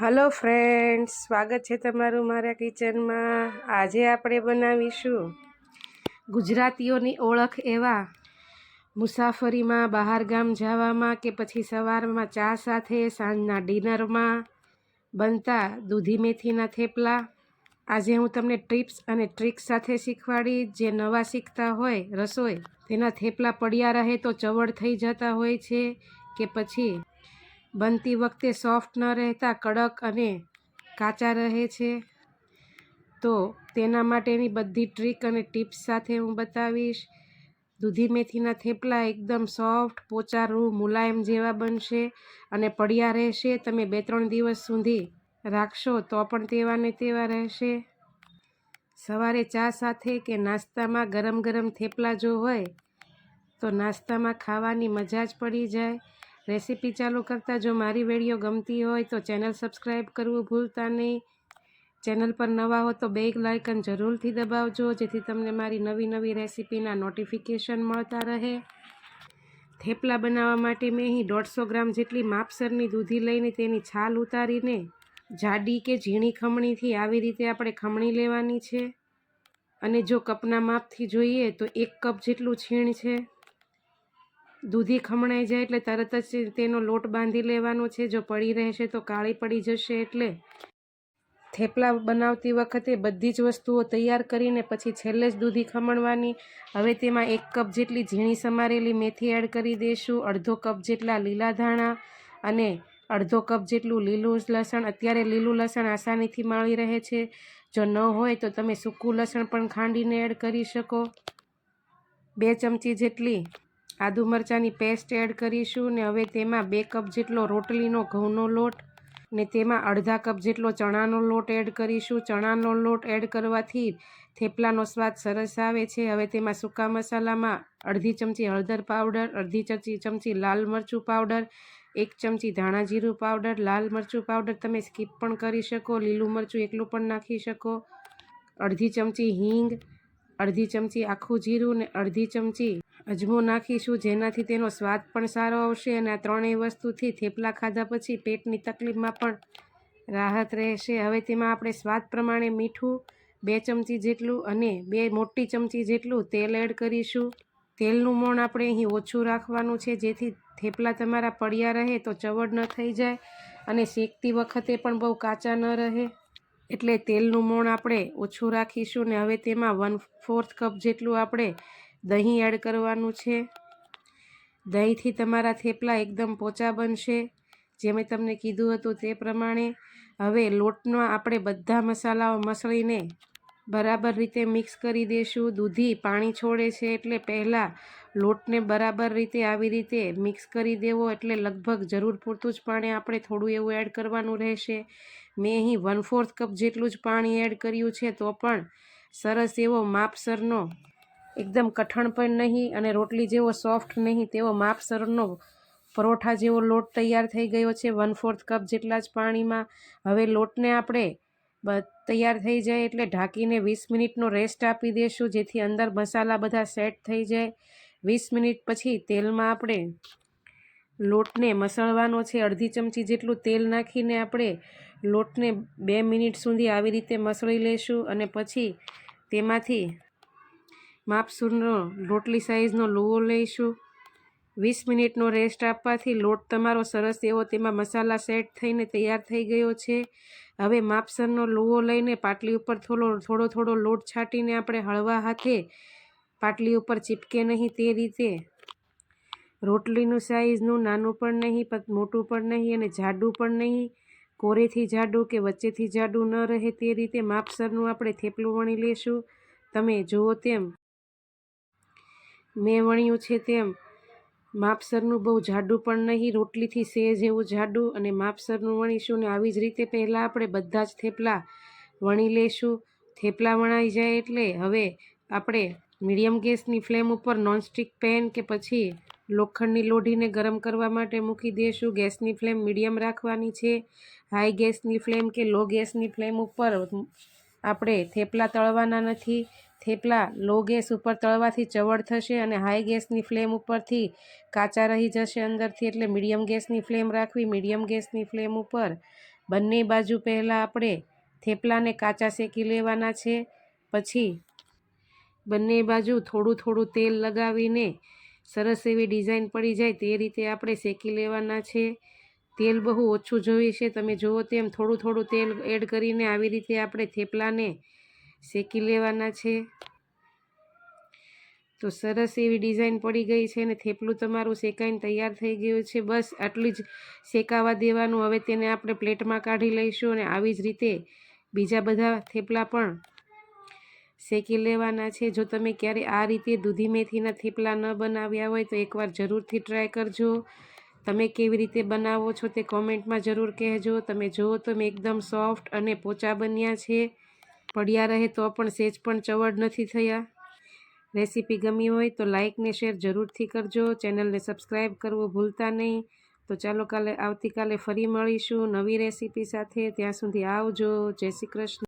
Hello friends સ્વાગત છે તમારું મારા કિચનમાં. આજે આપણે બનાવીશું ગુજરાતીઓની ઓળખ એવા મુસાફરીમાં બહાર ગામ જવામાં કે પછી સવારમાં ચા સાથે, સાંજના ડિનરમાં બનતા દૂધી મેથીના થેપલા. આજે હું તમને ટિપ્સ અને ટ્રિક્સ સાથે શીખવાડી. જે નવા શીખતા હોય રસોઈ, તેના થેપલા પડ્યા રહે તો ચવડ થઈ જતા હોય છે કે પછી બનતી વખતે સોફ્ટ ન રહેતા કડક અને કાચા રહે છે. તો તેના માટેની બધી ટ્રીક અને ટિપ્સ સાથે હું બતાવીશ. દૂધી મેથીના થેપલા એકદમ સોફ્ટ, પોચારું, મુલાયમ જેવા બનશે અને પડ્યા રહેશે. તમે બે ત્રણ દિવસ સુધી રાખશો તો પણ તેવા ને તેવા રહેશે. સવારે ચા સાથે કે નાસ્તામાં ગરમ ગરમ થેપલા જો હોય, તો નાસ્તામાં ખાવાની મજા જ પડી જાય. રેસીપી ચાલુ કરતાં જો મારી વીડિયો ગમતી હોય તો ચેનલ સબસ્ક્રાઈબ કરવું ભૂલતા નહીં. ચેનલ પર નવા હો તો બે લાઇકન જરૂરથી દબાવજો, જેથી તમને મારી નવી નવી રેસીપીના નોટિફિકેશન મળતા રહે. થેપલા બનાવવા માટે મેં અહીં દોઢસો ગ્રામ જેટલી માપસરની દૂધી લઈને તેની છાલ ઉતારીને જાડી કે ઝીણી ખમણીથી આવી રીતે આપણે ખમણી લેવાની છે. અને જો કપના માપથી જોઈએ તો એક કપ જેટલું છીણ છે. દૂધી ખમણાઈ જાય એટલે તરત જ તેનો લોટ બાંધી લેવાનો છે. જો પડી રહેશે તો કાળી પડી જશે એટલે થેપલા બનાવતી વખતે બધી જ વસ્તુઓ તૈયાર કરીને પછી છેલ્લે જ દૂધી ખમણવાની. હવે તેમાં એક કપ જેટલી ઝીણી સમારેલી મેથી એડ કરી દઈશું અડધો કપ જેટલા લીલા ધાણા અને અડધો કપ જેટલું લીલું લસણ. અત્યારે લીલું લસણ આસાનીથી મળી રહે છે. જો ન હોય તો તમે સૂકું લસણ પણ ખાંડીને એડ કરી શકો. બે ચમચી જેટલી આદુ મરચાંની પેસ્ટ એડ કરીશું ને હવે તેમાં બે કપ જેટલો રોટલીનો ઘઉંનો લોટ ને તેમાં અડધા કપ જેટલો ચણાનો લોટ એડ કરીશું. ચણાનો લોટ એડ કરવાથી થેપલાનો સ્વાદ સરસ આવે છે. હવે તેમાં સૂકા મસાલામાં અડધી ચમચી હળદર પાવડર અડધી ચમચી ચમચી લાલ મરચું પાવડર એક ચમચી ધાણા જીરું પાવડર લાલ મરચું પાવડર તમે સ્કીપ પણ કરી શકો. લીલું મરચું એકલું પણ નાખી શકો. અડધી ચમચી હિંગ, અડધી ચમચી આખું જીરું ને અડધી ચમચી અજમો નાખીશું, જેનાથી તેનો સ્વાદ પણ સારો આવશે અને આ ત્રણેય વસ્તુથી થેપલા ખાધા પછી પેટની તકલીફમાં પણ રાહત રહેશે. હવે તેમાં આપણે સ્વાદ પ્રમાણે મીઠું, બે ચમચી જેટલું અને બે મોટી ચમચી જેટલું તેલ એડ કરીશું. તેલનું મોણ આપણે અહીં ઓછું રાખવાનું છે, જેથી થેપલા તમારા પડ્યા રહે તો ચવડ ન થઈ જાય અને શેકતી વખતે પણ બહુ કાચા ન રહે. એટલે તેલનું મોણ આપણે ઓછું રાખીશું ને હવે તેમાં વન ફોર્થ કપ જેટલું આપણે દહીં એડ કરવાનું છે. દહીંથી તમારા થેપલા એકદમ પોચા બનશે. જે મેં તમને કીધું હતું તે પ્રમાણે હવે લોટનો આપણે બધા મસાલાઓ મસળીને બરાબર રીતે મિક્સ કરી દઈશું દૂધી પાણી છોડે છે એટલે પહેલાં લોટને બરાબર રીતે આવી રીતે મિક્સ કરી દેવો એટલે લગભગ જરૂર પૂરતું જ પાણી આપણે થોડું એવું એડ કરવાનું રહેશે. મેં અહીં વન ફોર્થ કપ જેટલું જ પાણી એડ કર્યું છે તો પણ સરસ એવો માપસરનો એકદમ કઠણ પણ નહીં અને રોટલી જેવો સોફ્ટ નહીં તેવો માપસરનો પરોઠા જેવો લોટ તૈયાર થઈ ગયો છે. વન ફોર્થ કપ જેટલા જ પાણીમાં હવે લોટને આપણે તૈયાર થઈ જાય એટલે ઢાંકીને વીસ મિનિટનો રેસ્ટ આપી દઈશું જેથી અંદર મસાલા બધા સેટ થઈ જાય. વીસ મિનિટ પછી તેલમાં આપણે લોટને મસળવાનો છે. અડધી ચમચી જેટલું તેલ નાખીને આપણે લોટને બે મિનિટ સુધી આવી રીતે મસળી લઈશું અને પછી તેમાંથી માપસૂરનો રોટલી સાઈઝનો લુવો લઈશું. વીસ મિનિટનો રેસ્ટ આપવાથી લોટ તમારો સરસ એવો તેમાં મસાલા સેટ થઈને તૈયાર થઈ ગયો છે. હવે માપસરનો લુવો લઈને પાટલી ઉપર થોડો થોડો થોડો લોટ છાંટીને આપણે હળવા હાથે પાટલી ઉપર ચીપકે નહીં તે રીતે. રોટલીનું સાઈઝનું નાનું પણ નહીં મોટું પણ નહીં અને જાડું પણ નહીં. કોરેથી જાડું કે વચ્ચેથી જાડું ન રહે તે રીતે માપસરનું આપણે થેપલું વણી લેશું. તમે જુઓ તેમ મેં વણ્યું છે તેમ. માપસરનું બહુ જાડું પણ નહીં, રોટલીથી સેજ એવું જાડું અને માપસરનું વણીશું ને આવી જ રીતે પહેલાં આપણે બધા જ થેપલા વણી લેશું. થેપલા વણાઈ જાય એટલે હવે આપણે મીડિયમ ગેસની ફ્લેમ ઉપર નોનસ્ટિક પેન કે પછી લોખંડની લોઢીને ગરમ કરવા માટે મૂકી દઈશું ગેસની ફ્લેમ મીડિયમ રાખવાની છે. હાઈ ગેસની ફ્લેમ કે લો ગેસની ફ્લેમ ઉપર આપણે થેપલા તળવાના નથી. થેપલા લો ગેસ ઉપર તળવાથી ચવડ થશે અને હાઈ ગેસની ફ્લેમ ઉપરથી કાચા રહી જશે અંદરથી એટલે મીડિયમ ગેસની ફ્લેમ રાખવી, મીડિયમ ગેસની ફ્લેમ ઉપર. બંને બાજુ પહેલાં આપણે થેપલાને કાચા શેકી લેવાના છે. પછી બંને બાજુ થોડું થોડું તેલ લગાવીને સરસ એવી ડિઝાઇન પડી જાય તે રીતે આપણે શેકી લેવાના છે. તેલ બહુ ઓછું જોઈએ છે, તમે જુઓ તેમ થોડું થોડું તેલ એડ કરીને આવી રીતે આપણે થેપલાને શેકી લેવાના છે. તો સરસ એવી ડિઝાઇન પડી ગઈ છે અને થેપલું તમારું શેકાઈને તૈયાર થઈ ગયું છે. બસ આટલી જ શેકાવા દેવાનું. હવે તેને આપણે પ્લેટમાં કાઢી લઈશું અને આવી જ રીતે બીજા બધા થેપલા પણ શેકી લેવાના છે. જો તમે ક્યારે આ રીતે દૂધી મેથીના થેપલા ન બનાવ્યા હોય તો એકવાર જરૂરથી ટ્રાય કરજો. તમે કેવી રીતે બનાવો છો તે કોમેન્ટમાં જરૂર કહેજો. તમે જુઓ તો મેં એકદમ સોફ્ટ અને પોચા બન્યા છે. પડ્યા રહે તો પણ સેજ પણ ચવડ નથી થયા. રેસીપી ગમી હોય તો લાઇકને શેર જરૂરથી કરજો. ચેનલને સબસ્ક્રાઈબ કરવું ભૂલતા નહીં. તો ચાલો કાલે, આવતીકાલે ફરી મળીશું નવી રેસીપી સાથે. ત્યાં સુધી આવજો. જય શ્રી કૃષ્ણ.